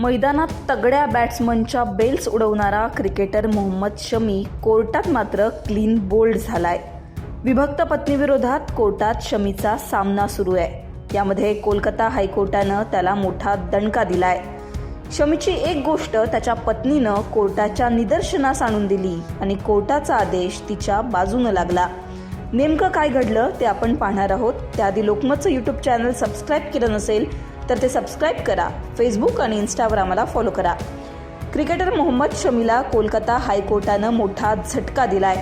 मैदानात तगड्या बॅट्समनच्या बेल्स उडवणारा क्रिकेटर मोहम्मद शमी कोर्टात मात्र क्लीन बोल्ड झालाय. विभक्त पत्नीविरोधात कोर्टात शमीचा सामना सुरू आहे. यामध्ये कोलकाता हायकोर्टानं त्याला मोठा दणका दिलाय. शमीची एक गोष्ट त्याच्या पत्नीनं कोर्टाच्या निदर्शनास आणून दिली आणि कोर्टाचा आदेश तिच्या बाजूनं लागला. नेमकं काय घडलं ते आपण पाहणार आहोत. त्याआधी लोकमतचं यूट्यूब चॅनल सबस्क्राईब केलं नसेल तर ते सबस्क्राईब करा. फेसबुक आणि इन्स्टावर आम्हाला फॉलो करा. क्रिकेटर मोहम्मद शमीला कोलकाता हायकोर्टानं मोठा झटका दिलाय.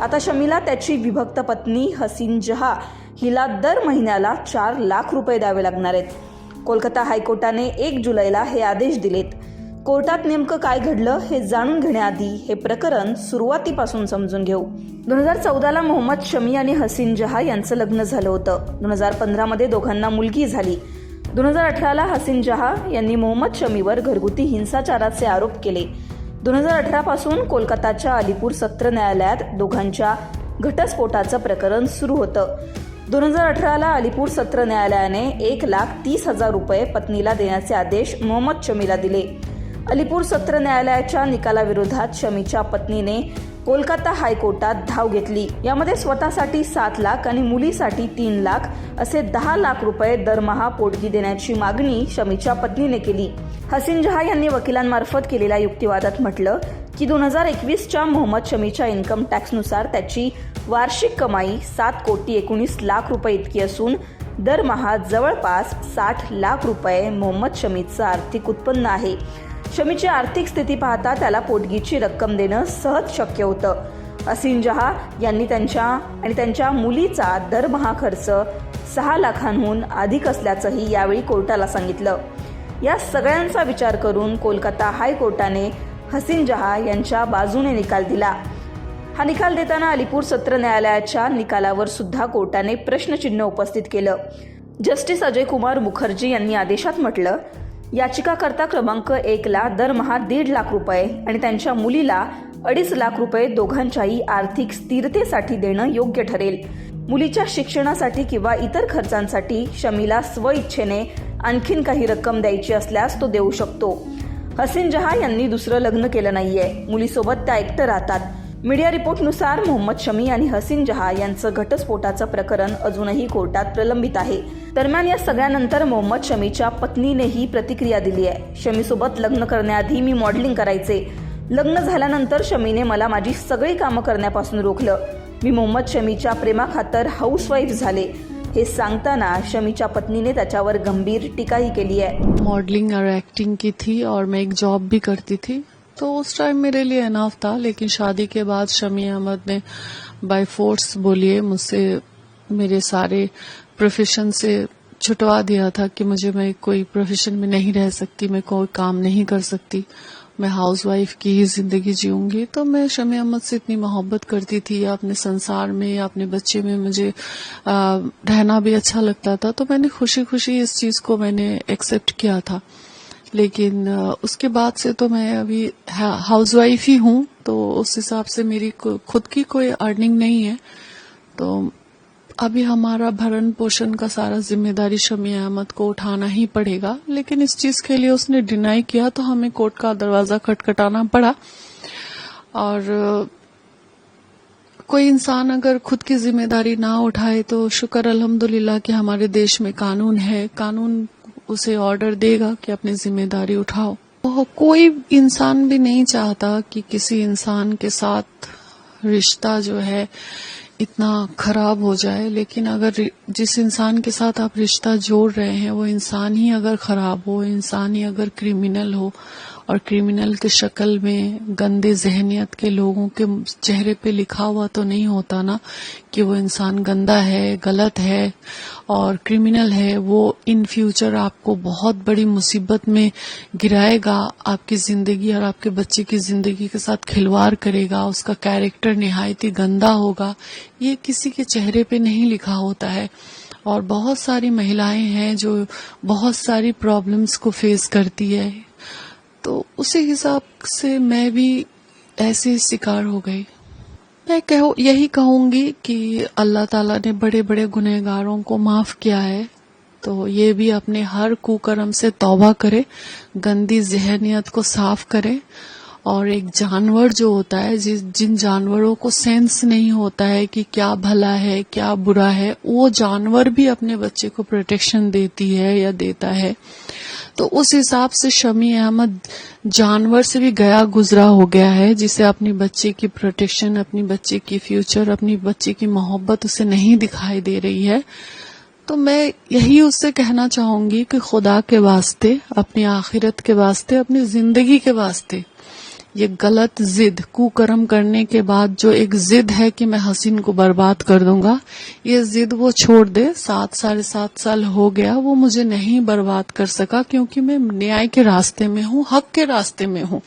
आता शमीला त्याची विभक्त पत्नी हसीन जहा हिला दर महिन्याला चार लाख रुपये द्यावे लागणार आहेत. कोलकाता हायकोर्टाने एक जुलैला हे आदेश दिलेत. कोर्टात नेमकं काय घडलं हे जाणून घेण्याआधी हे प्रकरण सुरुवातीपासून समजून घेऊ. दोन हजार चौदाला मोहम्मद शमी आणि हसीन जहा यांचं लग्न झालं होतं. दोन हजार पंधरामध्ये दोघांना मुलगी झाली. दोन हजार अठराला हसीन जहा यांनी मोहम्मद शमीवर घरगुती हिंसाचाराचे आरोप केले. दोन हजार अठरापासून कोलकाताच्या अलीपूर सत्र न्यायालयात दोघांच्या घटस्फोटाचं प्रकरण सुरू होतं. दोन हजार अठराला अलीपूर सत्र न्यायालयाने एक लाख तीस हजार रुपये पत्नीला देण्याचे आदेश मोहम्मद शमीला दिले. अलीपूर सत्र न्यायालयाच्या निकालाविरोधात शमीच्या पत्नीने कोलकाता हायकोर्टात धाव घेतली. यामध्ये स्वतःसाठी सात लाख आणि मुलीसाठी तीन लाख असे दहा लाख रुपये दरमहा पोटगी देण्याची मागणी शमीच्या पत्नीने केली. हसीन जहा यांनी वकिलांमार्फत केलेल्या युक्तिवादात म्हटलं की दोन हजार एकवीसच्या मोहम्मद शमीच्या इन्कम टॅक्सनुसार त्याची वार्षिक कमाई सात कोटी एकोणीस लाख रुपये इतकी असून दरमहा जवळपास साठ लाख रुपये मोहम्मद शमीचं आर्थिक उत्पन्न आहे. शमीची आर्थिक स्थिती पाहता त्याला पोटगीची रक्कम देणं सहज शक्य होतं. असीन जहा यांनी त्यांच्या आणि त्यांच्या मुलीचा दरमहा खर्च सहा लाखांहून अधिक असल्याचंही यावेळी कोर्टाला सांगितलं. या सगळ्यांचा विचार करून कोलकाता हायकोर्टाने हसीन जहा यांच्या बाजूने निकाल दिला. हा निकाल देताना अलीपूर सत्र न्यायालयाच्या निकालावर सुद्धा कोर्टाने प्रश्नचिन्ह उपस्थित केलं. जस्टिस अजय कुमार मुखर्जी यांनी आदेशात म्हटलं याचिकाकर्ता क्रमांक एकला दरमहा दीड लाख रुपये आणि त्यांच्या मुलीला अडीच लाख रुपये दोघांच्याही आर्थिक स्थिरतेसाठी देणं योग्य ठरेल. मुलीच्या शिक्षणासाठी किंवा इतर खर्चांसाठी शमीला स्वइच्छेने आणखीन काही रक्कम द्यायची असल्यास तो देऊ शकतो. हसीन जहा यांनी दुसरं लग्न केलं नाहीये. मुलीसोबत त्या एकटं राहतात. मीडिया रिपोर्टनुसार मोहम्मद शमी आणि हसीन जहा यांचं घटस्फोटाचं प्रकरण अजूनही कोर्टात प्रलंबित आहे. दरम्यान या सगळ्यानंतर मोहम्मद शमीच्या पत्नीनेही प्रतिक्रिया दिली आहे. शमीसोबत लग्न करण्याआधी मी मॉडेलिंग करायचे. लग्न झाल्यानंतर शमीने मला माझी सगळी कामं करण्यापासून रोखलं. मी मोहम्मद शमीच्या प्रेमाखातर हाऊसवाईफ झाले. हे सांगताना शमीच्या पत्नीने त्याच्यावर गंभीर टीकाही केली आहे. मॉडलिंग और एक्टिंग की थी और मैं एक जॉब भी करती थी. तो उस टाइम मेरे लिए इनाफ था लेकिन शादी के बाद शमी अहमद ने बाय फोर्स बोलिए मुझसे मेरे सारे प्रोफेशन से छुटवा दिया था कि मुझे मैं कोई प्रोफेशन में नहीं रह सकती मैं कोई काम नहीं कर सकती। मैं हाउस वाइफ की ही ज़िंदगी जीऊँगी। तो मैं शमी अहमद से इतनी मोहब्बत करती थी या अपने संसार में या अपने बच्चे में मुझे आ, रहना भी अच्छा लगता था। तो मैंने खुशी खुशी इस चीज़ को मैंने एक्सेप्ट किया था। लेकिन उसके बाद से तो मैं अभी हाउस वाइफ ही हूँ तो उस हिसाब से मेरी खुद की कोई अर्निंग नहीं है। तो अभी हमारा भरण पोषण का सारा ज़िम्मेदारी शमी अहमद को उठाना ही पड़ेगा, लेकिन इस चीज़ के लिए उसने डिनाई किया तो हमें कोर्ट का दरवाज़ा खटखटाना पड़ा। और, कोई इंसान अगर खुद की ज़िम्मेदारी ना उठाए तो शुक्र अल्हम्दुलिल्लाह कि हमारे देश में कानून है। कानून उसे ऑर्डर देगा कि अपनी ज़िम्मेदारी उठाओ। कोई इंसान भी नहीं चाहता कि किसी इंसान के साथ रिश्ता जो है इतना खराब हो जाए, लेकिन अगर जिस इंसान के साथ आप रिश्ता जोड़ रहे हैं, वो इंसान ही अगर खराब हो, इंसान ही अगर क्रिमिनल हो और क्रिमिनल के शक्ल में गंदे जहनीत के लोगों के चेहरे पे लिखा हुआ तो नहीं होता ना कि वो इंसान गंदा है, गलत है और क्रिमिनल है, वो इन फ्यूचर आपको बहुत बड़ी मुसीबत में गिराएगा, आपकी ज़िंदगी और आपके बच्चे की ज़िंदगी के साथ खिलवाड़ करेगा, उसका कैरेक्टर नहायत ही गंदा होगा। ये किसी के चेहरे पे नहीं लिखा होता है। और बहुत सारी महिलाएँ हैं जो बहुत सारी प्रॉब्लम्स को फेस करती है। तो उसी हिसाब से मैं भी ऐसे शिकार हो गई। मैं कहो, यही कहूँगी कि अल्लाह ताला ने बड़े बड़े गुनहगारों को माफ़ किया है। तो ये भी अपने हर कुकर्म से तौबा करे, गंदी जहनीत को साफ़ करे। और एक जानवर जो होता है, जिस, जिन जानवरों को सेंस नहीं होता है कि क्या भला है, क्या बुरा है, वो जानवर भी अपने बच्चे को प्रोटेक्शन देती है या देता है। तो उस हिसाब से शमी अहमद जानवर से भी गया गुजरा हो गया है, जिसे अपनी बच्चे की प्रोटेक्शन अपनी बच्चे की फ्यूचर अपनी बच्चे की मोहब्बत उसे नहीं दिखाई दे रही है। तो मैं यही उससे कहना चाहूँगी कि खुदा के वास्ते, अपनी आखिरत के वास्ते, अपनी ज़िंदगी के वास्ते ये गलत जिद, कुकर्म करने के बाद जो एक जिद है कि मैं हसीन को बर्बाद कर दूँगा, ये जिद वो छोड़ दे, सात साढ़े सात साल हो गया, वो मुझे नहीं बर्बाद कर सका क्योंकि मैं न्याय के रास्ते में हूँ, हक के रास्ते में हूँ।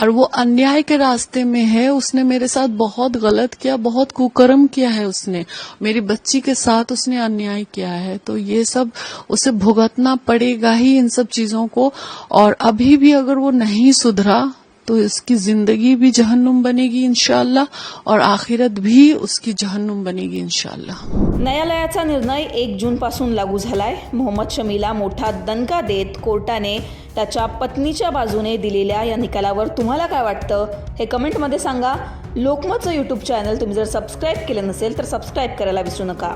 और वो अन्याय के रास्ते में है, उसने मेरे साथ बहुत गलत किया, बहुत कुकर्म किया है उसने। मेरी बच्ची के साथ उसने अन्याय किया है तो ये सब उसे भुगतना पड़ेगा ही इन सब चीज़ों को। और अभी भी अगर वो नहीं सुधरा तो इसकी जिंदगी भी जहन्नुम बनेगी इंशाल्लाह और आखिरत भी उसकी जहन्नुम बनेगी इंशाल्लाह। न्यायालयाचा निर्णय एक जून पासून लागू झालाय. मोहम्मद शमीला मोठा दणका देत कोर्टाने त्याच्या पत्नीच्या बाजूने दिलेल्या या निकालावर तुम्हाला काय वाटतं? हे कमेंटमध्ये सांगा. लोकमतचं यूट्यूब चॅनल तुम्ही जर सबस्क्राईब केलं नसेल तर सबस्क्राईब करायला विसरू नका.